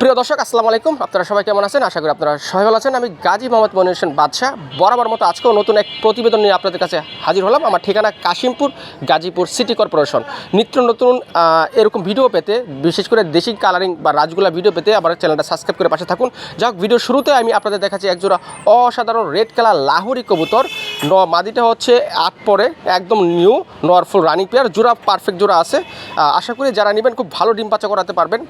প্রিয় দর্শক, আসসালামু আলাইকুম। আপনারা সবাই কেমন আছেন? আশা করি আপনারা সবাই ভালো আছেন। আমি গাজী মোহাম্মদ মনির হোসেন বাদশাহ। বরাবর মতো আজকেও নতুন এক প্রতিবেদন নিয়ে আপনাদের কাছে হাজির হলাম। আমার ঠিকানা কাশিমপুর, গাজীপুর সিটি কর্পোরেশন। নিত্য নতুন এরকম ভিডিও পেতে, বিশেষ করে দেশি কালারিং বা রাজগুলা ভিডিও পেতে আমার চ্যানেলটা সাবস্ক্রাইব করে পাশে থাকুন। যাক ভিডিও শুরুতে আমি আপনাদের দেখাচ্ছি একজোড়া অসাধারণ রেড কালার লাহুরি কবুতর। ন, মাদিটা হচ্ছে আট পরে, একদম নিউ নর ফুল রানিং পেয়ার, জোড়া পারফেক্ট জোড়া আছে। আশা করি যারা নেবেন খুব ভালো ডিম পাচা করাতে পারবেন।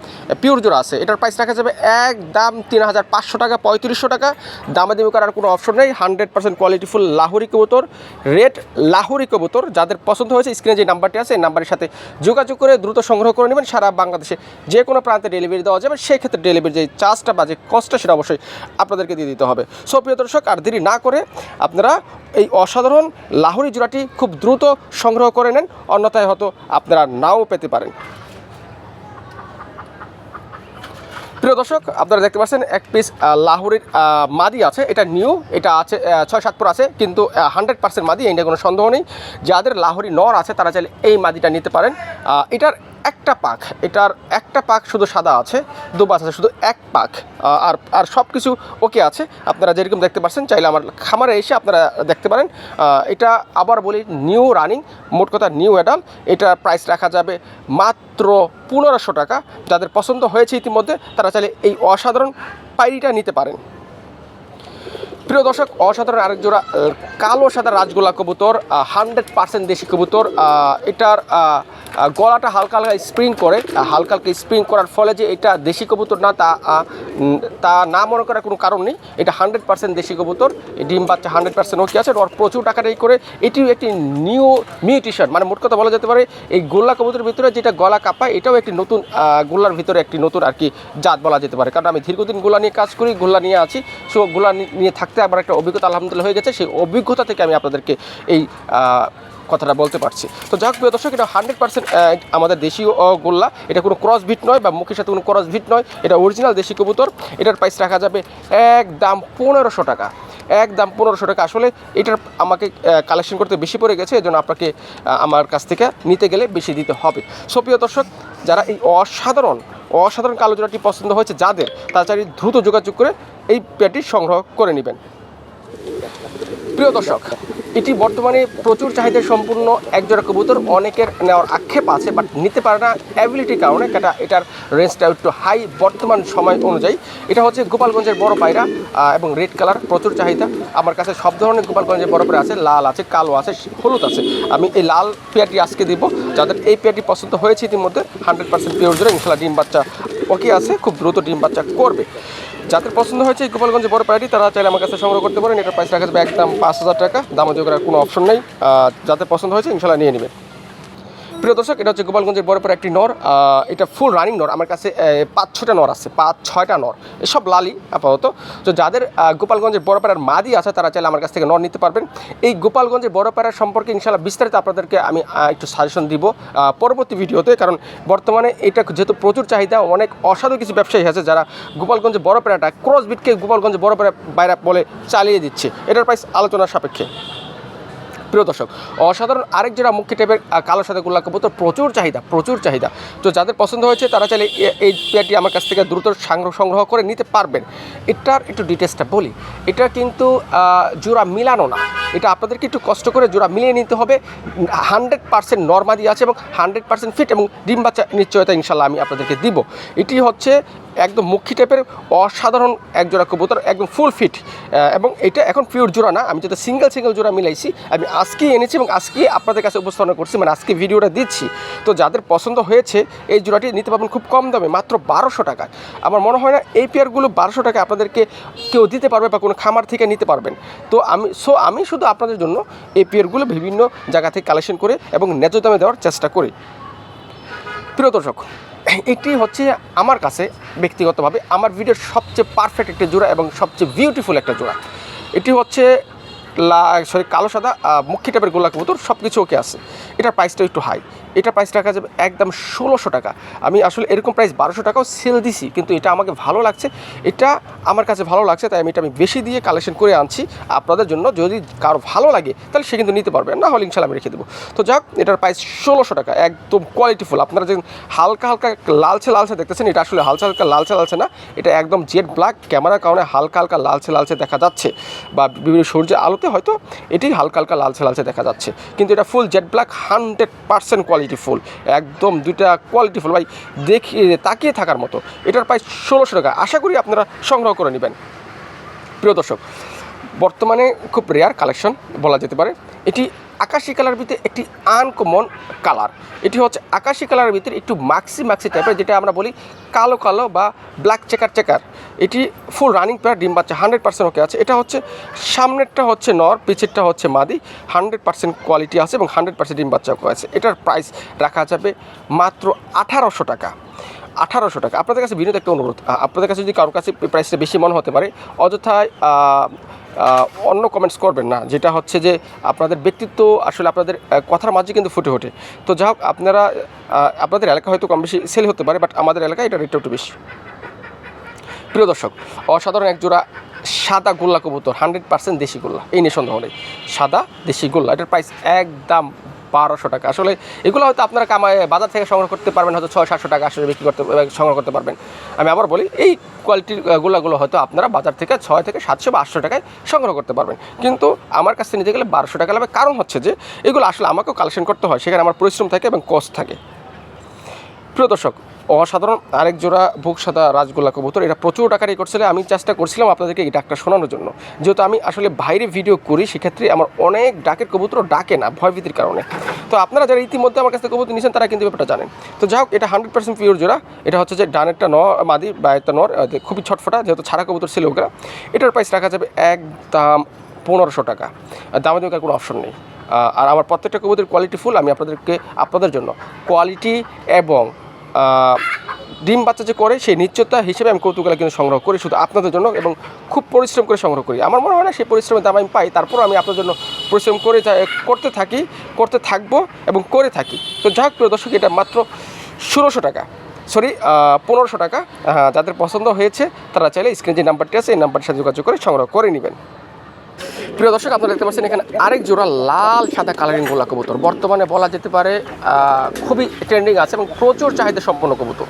পিওর জোড়া আছে। এটার প্রাইস রাখা যাবে একদম তিন হাজার পাঁচশো টাকা, পঁয়ত্রিশশো টাকা। দামাদামি করার কোনো অপশন নেই। হান্ড্রেড পার্সেন্ট কোয়ালিটিফুল লাহুরি কবুতর রেড লাহুরি কবুতর। যাদের পছন্দ হয়েছে স্ক্রিনে যে নাম্বারটি আছে, এই নাম্বারের সাথে যোগাযোগ করে দ্রুত সংগ্রহ করে নেবেন। সারা বাংলাদেশে যে কোনো প্রান্তে ডেলিভারি দেওয়া যাবে। সেই ক্ষেত্রে ডেলিভারি যে চার্জটা বা যে কস্টটা সেটা অবশ্যই আপনাদেরকে দিয়ে দিতে হবে। সো প্রিয় দর্শক, আর দেরি না করে আপনারা এই অসাধারণ লাহুরি জোড়াটি খুব দ্রুত সংগ্রহ করে নেন, অন্যথায় হয়তো আপনারা নাও পেতে পারেন। প্রিয় দর্শক, আপনারা দেখতে পাচ্ছেন এক পিস লাহোরের মাদি আছে, এটা নিউ এটা আছে ছয় সাত পর আছে, কিন্তু হান্ড্রেড পার্সেন্ট মাদি এটা কোনো সন্দেহ নেই। যাদের লাহোরি নর আছে, তারা চাইলে এই মাদিটা নিতে পারেন। এটার একটা পাক এটার একটা পাক শুধু সাদা আছে দুবাস আছে, শুধু এক পাক আর আর সব কিছু ওকে আছে। আপনারা যেরকম দেখতে পাচ্ছেন, চাইলে আমার খামারে এসে আপনারা দেখতে পারেন। এটা আবার বলি নিউ রানিং, মোট কথা নিউ অ্যাডাল এটার প্রাইস রাখা যাবে মাত্র পনেরোশো টাকা। যাদের পছন্দ হয়েছে ইতিমধ্যে, তারা চাইলে এই অসাধারণ পাইরিটা নিতে পারেন। প্রিয় দর্শক, অসাধারণ আরেক জোড়া কালো সাদা রাজগোলা কবুতর হান্ড্রেড পার্সেন্ট দেশি কবুতর। এটার গলাটা হালকা হালকা স্প্রিং করে হালকা হালকা স্প্রিং করার ফলে যে এটা দেশি কবুতর না, তা তা না মনে করার কোনো কারণ নেই। এটা হান্ড্রেড পার্সেন্ট দেশি কবুতর ডিম বাচ্চা হান্ড্রেড পার্সেন্ট ওকে আছে, ওর প্রচুর টাকাটাই করে। এটিও একটি নিউ মিউটিশন মানে মোট কথা বলা যেতে পারে, এই গোল্লা কবুতরের ভিতরে যেটা গলা কাঁপায়, এটাও একটি নতুন গোল্লার ভিতরে একটি নতুন আর কি জাত বলা যেতে পারে। কারণ আমি দীর্ঘদিন গোলা নিয়ে কাজ করি, গোল্লা নিয়ে আছি, সো গোলা নিয়ে থাকতে আমার একটা অভিজ্ঞতা আলহামদুলিল্লাহ হয়ে গেছে। সেই অভিজ্ঞতা থেকে আমি আপনাদেরকে এই কথাটা বলতে পারছি। তো যাক প্রিয় দর্শক, এটা হান্ড্রেড পার্সেন্ট আমাদের দেশীয় গোল্লা। এটা কোনো ক্রস ভিট নয় বা মুখের সাথে কোনো ক্রস ভিট নয়। এটা অরিজিনাল দেশি কবুতর। এটার প্রাইস রাখা যাবে একদম পনেরোশো টাকা। একদম পনেরোশো টাকা। আসলে এটার আমাকে কালেকশন করতে বেশি পড়ে গেছে। এজন্য আপনাকে আমার কাছ থেকে নিতে গেলে বেশি দিতে হবে। সো প্রিয় দর্শক, যারা এই অসাধারণ অসাধারণ কালো জোড়াটি পছন্দ হয়েছে যাদের তাড়াতাড়ি দ্রুত যোগাযোগ করে এই পেয়ারটি সংগ্রহ করে নেবেন। প্রিয় দর্শক এটি বর্তমানে প্রচুর চাহিদা সম্পূর্ণ একজোড়া কবুতর। অনেকের নেওয়ার আক্ষেপ আছে বাট নিতে পারে না অ্যাবিলিটির কারণে এটা এটার রেঞ্জটা একটু হাই বর্তমান সময় অনুযায়ী। এটা হচ্ছে গোপালগঞ্জের বড় পায়রা এবং রেড কালার প্রচুর চাহিদা। আমার কাছে সব ধরনের গোপালগঞ্জের বড় পায়রা আছে, লাল আছে, কালো আছে, হলুদ আছে। আমি এই লাল পেয়ারটি আজকে দিব। যাদের এই পেয়ারটি পছন্দ হয়েছে ইতিমধ্যে হান্ড্রেড পার্সেন্ট পিওর জোরে ইনশাল্লাহ ডিম বাচ্চা ওকে আছে, খুব দ্রুত ডিম বাচ্চা করবে। যাদের পছন্দ হয়েছে এই বড় প্যারাটি, তারা চাইলে আমার কাছে সংগ্রহ করতে পারেন। এটার প্রাইস রাখা যাবে একদম পাঁচ হাজার টাকা। দাম করার কোনো অপশন নেই। আর যাদের পছন্দ হয়েছে, ইনশাল্লাহ নিয়ে নেবেন। প্রিয় দর্শক, এটা হচ্ছে গোপালগঞ্জের বড় পর একটি নর। এটা ফুল রানিং নর। আমার কাছে পাঁচ, ছটা নর আছে, পাঁচ, ছয়টা নর। এসব লালি, আপাতত। তো যাদের গোপালগঞ্জের বড়পাড়ার মাদি আছে, তারা চাইলে আমার কাছ থেকে নর নিতে পারবেন। এই গোপালগঞ্জের বড়পাড়ার সম্পর্কে ইনশাল্লাহ বিস্তারিত আপনাদেরকে আমি একটু সাজেশন দিব পরবর্তী ভিডিওতে। কারণ বর্তমানে এটা যেহেতু প্রচুর চাহিদা, অনেক অসাধু কিছু ব্যবসায়ী আছে যারা গোপালগঞ্জের বড়পাড়াটা ক্রস বিটকে গোপালগঞ্জের বড়পাড়া বাইরা বলে চালিয়ে দিচ্ছে। এটার প্রাইস আলোচনার সাপেক্ষে। প্রিয় দর্শক, অসাধারণ আরেক যেটা মুখ্য টাইপের কালো সাদা গোল্লা কবুতর, প্রচুর চাহিদা প্রচুর চাহিদা। তো যাদের পছন্দ হয়েছে, তারা চাইলে এই পেয়ারটি আমার কাছ থেকে দ্রুত সংগ্রহ সংগ্রহ করে নিতে পারবেন। এটার একটু ডিটেলসটা বলি। এটা কিন্তু জোড়া মিলানো না। এটা আপনাদেরকে একটু কষ্ট করে জোড়া মিলিয়ে নিতে হবে। হান্ড্রেড পার্সেন্ট নর্মাদি আছে এবং হান্ড্রেড পার্সেন্ট ফিট এবং ডিম বাচ্চা নিশ্চয়তা ইনশাল্লাহ আমি আপনাদেরকে দিব। এটি হচ্ছে একদম মুখী টাইপের অসাধারণ এক জোড়া কবুতর, একদম ফুল ফিট এবং এটা এখন পিওর জোড়া না। আমি যেটা সিঙ্গেল সিঙ্গেল জোড়া মিলাইছি, আমি আজকেই এনেছি এবং আজকে আপনাদের কাছে উপস্থাপনা করছি মানে আজকে ভিডিওটা দিচ্ছি। তো যাদের পছন্দ হয়েছে, এই জোড়াটি নিতে পারবেন খুব কম দামে, মাত্র বারোশো টাকায়। আমার মনে হয় না এই পেয়ারগুলো বারোশো টাকায় আপনাদেরকে কেউ দিতে পারবে বা কোনো খামার থেকে নিতে পারবেন। তো আমি সো আমি শুধু আপনাদের জন্য এই পেয়ারগুলো বিভিন্ন জায়গা থেকে কালেকশন করে এবং ন্যায্য দামে দেওয়ার চেষ্টা করি। প্রিয় দর্শক এটি হচ্ছে আমার কাছে ব্যক্তিগতভাবে আমার ভিডিওর সবচেয়ে পারফেক্ট একটা জোড়া এবং সবচেয়ে বিউটিফুল একটা জোড়া। এটি হচ্ছে সরি, কালো সাদা মুখী টাইপের গোলা কবুতর সব কিছু ওকে আছে। এটার প্রাইসটা একটু হাই এটা প্রাইস রাখা যাবে একদম ষোলোশো টাকা। আমি আসলে এরকম প্রাইস বারোশো টাকাও সেল দিছি, কিন্তু এটা আমাকে ভালো লাগছে। এটা আমার কাছে ভালো লাগছে, তাই আমি এটা আমি বেশি দিয়ে কালেকশন করে আনছি। আপনাদের জন্য যদি কারও ভালো লাগে, তাহলে সে কিন্তু নিতে পারবে। না হলে ইনশাল্লাহ আমি রেখে দেবো। তো যাক, এটার প্রাইস ষোলোশো টাকা, একদম কোয়ালিটিফুল আপনারা যে হালকা হালকা লালচে লালচে দেখতেছেন, এটা আসলে হালকা হালকা লালচে লালচে না, এটা একদম জেড ব্ল্যাক ক্যামেরার কারণে হালকা হালকা লালচে লালচে দেখা যাচ্ছে। বা বিভিন্ন সূর্যের আলোতে হয়তো এটি হালকা হালকা লালচে লালচে দেখা যাচ্ছে। কিন্তু এটা full jet black hundred percent quality full একদম দুইটা কোয়ালিটি ফুল ভাই দেখিয়ে তাকিয়ে থাকার মতো। এটার প্রায় ষোলোশো টাকা। আশা করি আপনারা সংগ্রহ করে নেবেন। প্রিয় দর্শক, বর্তমানে খুব রেয়ার কালেকশন বলা যেতে পারে। এটি আকাশি কালার ভিতরে একটি আনকমন কালার। এটি হচ্ছে আকাশি কালারের ভিতরে একটু মাক্সি মাক্সি টাইপের যেটা আমরা বলি কালো কালো বা ব্ল্যাক চেকার চেকার এটি ফুল রানিং প্লেয়ার ডিম বাচ্চা হান্ড্রেড পার্সেন্ট ওকে আছে। এটা হচ্ছে সামনেরটা হচ্ছে নর পিছেরটা হচ্ছে মাদি। হান্ড্রেড পার্সেন্ট কোয়ালিটি আছে এবং হান্ড্রেড পার্সেন্ট ডিম বাচ্চা আছে। এটার প্রাইস রাখা যাবে মাত্র আঠারোশো টাকা। আঠারোশো টাকা। আপনাদের কাছে বিনোদ একটা অনুরোধ আপনাদের কাছে যদি কারোর কাছে প্রাইসটা বেশি মনে হতে পারে, অযথায় অন্য কমেন্টস করবেন না, যেটা হচ্ছে যে আপনাদের ব্যক্তিত্ব আসলে আপনাদের কথার মাঝে কিন্তু ফুটে ওঠে। তো যা হোক, আপনারা আপনাদের এলাকা হয়তো কম বেশি সেল হতে পারে বাট আমাদের এলাকায় এটা রেটটা একটু বেশি। প্রিয় দর্শক, অসাধারণ এক জোড়া সাদা গোল্লা কবুতর হান্ড্রেড পার্সেন্ট দেশি গোল্লা, এই নিয়ে সন্দেহ নেই সাদা দেশি গোল্লা, এটার প্রাইস একদম বারোশো টাকা। আসলে এগুলো হয়তো আপনারা কামায় বাজার থেকে সংগ্রহ করতে পারবেন, হয়তো ছয়, সাতশো টাকা আসলে বিক্রি করতে সংগ্রহ করতে পারবেন। আমি আবার বলি, এই কোয়ালিটির গুলাগুলো হয়তো আপনারা বাজার থেকে ছয় থেকে সাতশো বা আটশো টাকায় সংগ্রহ করতে পারবেন। কিন্তু আমার কাছে নিতে গেলে বারোশো টাকা লাগবে কারণ হচ্ছে যে, এগুলো আসলে আমাকেও কালেকশন করতে হয়, সেখানে আমার পরিশ্রম থাকে এবং কস্ট থাকে। প্রিয় দর্শক অসাধারণ আরেক জোড়া বুক সাদা রাজগোল্লা কবুতর। এটা প্রচুর টাকারই করছিল। আমি চেষ্টা করছিলাম আপনাদেরকে এই ডাকটা শোনানোর জন্য। যেহেতু আমি আসলে বাইরে ভিডিও করি, সেক্ষেত্রে আমার অনেক ডাকের কবুতর ডাকে না, ভয়ভীতির কারণে। তো আপনারা যারা ইতিমধ্যে আমার কাছ কবুতর নিয়েছেন, তারা কিন্তু ব্যাপারটা জানেন। তো যাই হোক, এটা হান্ড্রেড পার্সেন্ট পিওর জোড়া। এটা হচ্ছে যে ডানেরটা ন মাদি বা একটা নর খুবই ছটফটা, যেহেতু ছাড়া কবুতর ছিল ওগুলা। এটার প্রাইস রাখা যাবে একদম পনেরোশো টাকা। দামে দেওয়ার কোনো অপশন নেই। আর আমার প্রত্যেকটা কবুতর কোয়ালিটি ফুল আমি আপনাদেরকে, আপনাদের জন্য। কোয়ালিটি এবং ডিম বাচ্চা যে করে সেই নিশ্চয়তা হিসেবে আমি কৌতুকগুলো কিন্তু সংগ্রহ করি শুধু আপনাদের জন্য এবং খুব পরিশ্রম করে সংগ্রহ করি। আমার মনে হয় না সেই পরিশ্রমের দাম আমি পাই তারপর আমি আপনার জন্য পরিশ্রম করে করতে থাকি, করতে থাকব এবং করে থাকি। তো যাই হোক, প্রিয় দর্শক, এটা মাত্র ষোলোশো টাকা। সরি পনেরোশো টাকা। যাদের পছন্দ হয়েছে, তারা চাইলে স্ক্রিনে যে নাম্বারটি আছে, এই নাম্বারটির সাথে যোগাযোগ করে সংগ্রহ করে নেবেন। প্রিয় দর্শক, আপনারা দেখতে পাচ্ছেন এখানে আরেক জোড়া লাল সাদা কালারিং গোলা কবুতর। বর্তমানে বলা যেতে পারে খুবই ট্রেন্ডিং আছে এবং প্রচুর চাহিদা সম্পন্ন কবুতর।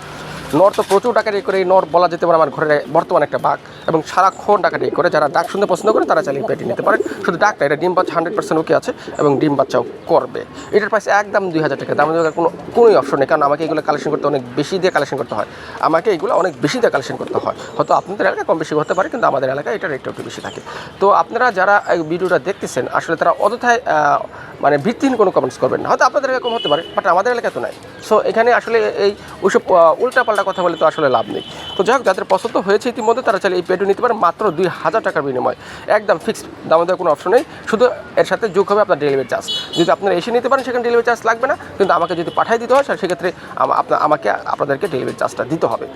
নর তো প্রচুর টাকাটি করে, এই নর বলা যেতে পারে আমার ঘরের বর্তমানে একটা বাঘ। এবং সারাক্ষণ টাকাটি করে, যারা ডাক শুনতে পছন্দ করে, তারা চাইলে পেটি নিতে পারেন শুধু ডাকটা, এটা ডিম বাচ্চা হান্ড্রেড পার্সেন্ট ওকে আছে, এবং ডিম বাচ্চাও করবে। এটার প্রাইস একদম দুই হাজার টাকা। দাম দেওয়ার কোনো, কোনোই অপশন নেই, কারণ আমাকে এগুলো কালেকশন করতে অনেক বেশি দিয়ে কালেকশন করতে হয়। আমাকে এগুলো অনেক বেশি দিয়ে কালেকশন করতে হয়। হয়তো আপনাদের এলাকায় কম বেশি হতে পারে, কিন্তু আমাদের এলাকায় এটা রেটটা একটু বেশি থাকে। তো আপনারা যারা এই ভিডিওটা দেখতেছেন, আসলে তারা অযথায় মানে ভিত্তিহীন কোনো কমেন্টস করবেন না। হয়তো আপনাদের এরকম হতে পারে বাট আমাদের এলাকা তো নাই। সো এখানে আসলে এই ওইসব উল্টাপাল্টা কথা বলে তো আসলে লাভ নেই। তো যাই হোক, যাদের পছন্দ হয়েছে ইতিমধ্যে, তারা চাইলে এই পেটু নিতে পারেন, মাত্র দুই হাজার টাকার বিনিময়। একদম ফিক্সড দামে দেওয়ার কোনো অপশন নেই। শুধু এর সাথে যোগ হবে আপনার ডেলিভারি চার্জ যদি আপনারা এসে নিতে পারেন, সেখানে ডেলিভারি চার্জ লাগবে না। কিন্তু আমাকে যদি পাঠিয়ে দিতে হয় সেক্ষেত্রে আম- আপনা আমাকে, আপনাদেরকে ডেলিভারি চার্জটা দিতে হবে।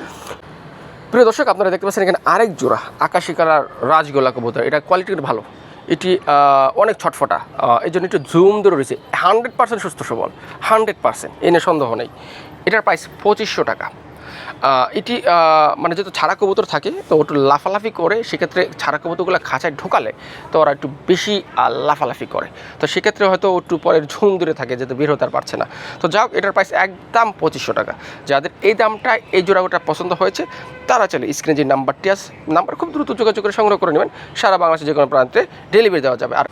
প্রিয় দর্শক, আপনারা দেখতে পাচ্ছেন এখানে আরেক জোড়া আকাশি কালার রাজগোলা কবুতর। এটা কোয়ালিটি ভালো। এটি অনেক ছটফটা। এই জন্য একটু জুম ধরে রয়েছে। হান্ড্রেড পার্সেন্ট সুস্থ সবল। হান্ড্রেড পার্সেন্ট এনে সন্দেহ নেই। এটার প্রাইস পঁচিশশো টাকা। এটি মানে যেহেতু ছাড়া কবুতর থাকে, তো একটু লাফালাফি করে, সেক্ষেত্রে ছাড়া কবুতরগুলো খাঁচায় ঢোকালে তো ওরা একটু বেশি লাফালাফি করে। তো সেক্ষেত্রে হয়তো একটু পরে ঝুম দূরে থাকে যেহেতু বের হতে পারছে না। তো যাও এটার প্রাইস একদম পঁচিশশো টাকা। যাদের এই দামটা, এই জোড়াটা পছন্দ হয়েছে, তারা চলে স্ক্রিনে যে নাম্বারটি আছে নাম্বার খুব দ্রুত যোগাযোগ করে সংগ্রহ করে নেবেন। সারা বাংলাদেশের যে কোনো প্রান্তে ডেলিভারি দেওয়া যাবে। আর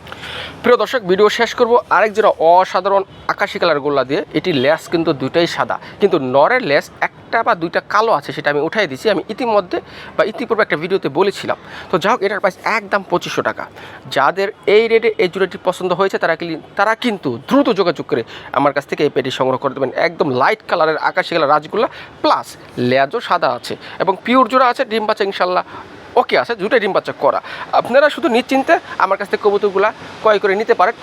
প্রিয় দর্শক ভিডিও শেষ করব আরেক জোড়া অসাধারণ আকাশি কালার গোল্লা দিয়ে। এটি লেস কিন্তু দুটাই সাদা, কিন্তু নরের লেস একটা বা দুইটা কালো আছে সেটা আমি উঠাই দিছি, আমি ইতিমধ্যে বা ইতিপূর্বে একটা ভিডিওতে বলেছিলাম। তো যাই হোক, এটার প্রাইস একদম পঁচিশশো টাকা। যাদের এই রেটে এই জুড়েটি পছন্দ হয়েছে, তারা তারা কিন্তু দ্রুত যোগাযোগ করে আমার কাছ থেকে এই পেটি সংগ্রহ করে দেবেন। একদম লাইট কালারের আকাশি কালার রাজগোল্লা প্লাস লেজও সাদা আছে এবং পিওর জোড়া আছে, ডিম বাচ্চা ইনশাল্লাহ ওকে আছে দুটোই ডিম বাচ্চা করা। আপনারা শুধু নিশ্চিন্তে আমার কাছ থেকে কবুতরগুলা ক্রয় করে নিতে পারেন।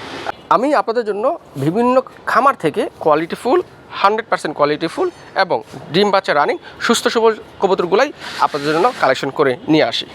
আমি আপনাদের জন্য বিভিন্ন খামার থেকে quality full hundred percent quality full এবং ডিম বাচ্চা রানিং সুস্থ সবল কবুতরগুলাই আপনাদের জন্য কালেকশন করে নিয়ে আসি।